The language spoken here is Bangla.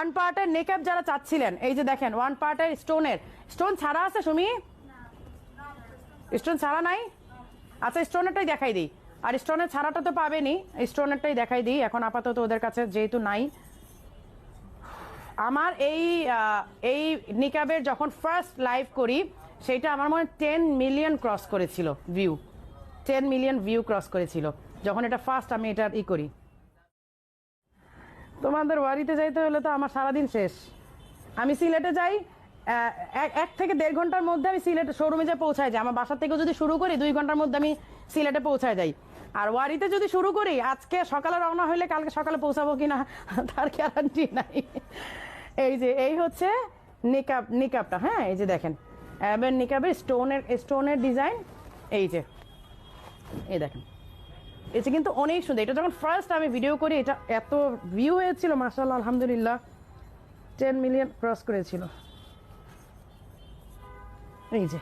ওয়ান পার্টের নেকআপ যারা চাচ্ছিলেন এই যে দেখেন ওয়ান পার্টের স্টোনের স্টোন ছাড়া আছে সুমি? স্টোন ছাড়া নাই? আচ্ছা স্টোনেরটাই দেখাই দিই। আর স্টোনের ছাড়াটা তো পাবেনি স্টোনেরটাই দেখাই দিই। এখন আপাতত ওদের কাছে যেহেতু নাই। আমার এই এই নিকাবের যখন ফার্স্ট লাইভ করি সেটা আমার মনে টেন মিলিয়ন ক্রস করেছিল view ten million view cross করেছিল। যখন এটা ফার্স্ট আমি এটা ই করি। তোমাদের বাড়িতে যাইতে হলে তো আমার সারাদিন শেষ। আমি সিলেটে যাই এক- থেকে দেড় ঘণ্টার মধ্যে আমি সিলেটে শোরুমে যে পৌঁছায় যাই। আমার বাসা থেকে যদি শুরু করি, দুই ঘণ্টার মধ্যে আমি সিলেটে পৌঁছায় যাই। আর ওয়ারিতে যদি শুরু করি, আজকে সকালে রওনা হইলে কালকে সকালে পৌঁছাবো কিনা, তার গ্যারান্টি নাই। এই যে, এই হচ্ছে নিকাব নিকাবটা হ্যাঁ এই যে দেখেন। এবার নিকাবের স্টোনের স্টোনের ডিজাইন এই যে, এই দেখেন। এটা কিন্তু অনেক সুন্দর। এটা যখন ফার্স্ট আমি ভিডিও করি, এটা এত ভিউ হয়েছিল মাসাল্লাহ আলহামদুলিল্লাহ। টেন মিলিয়ন ক্রস করেছিল। এই যে।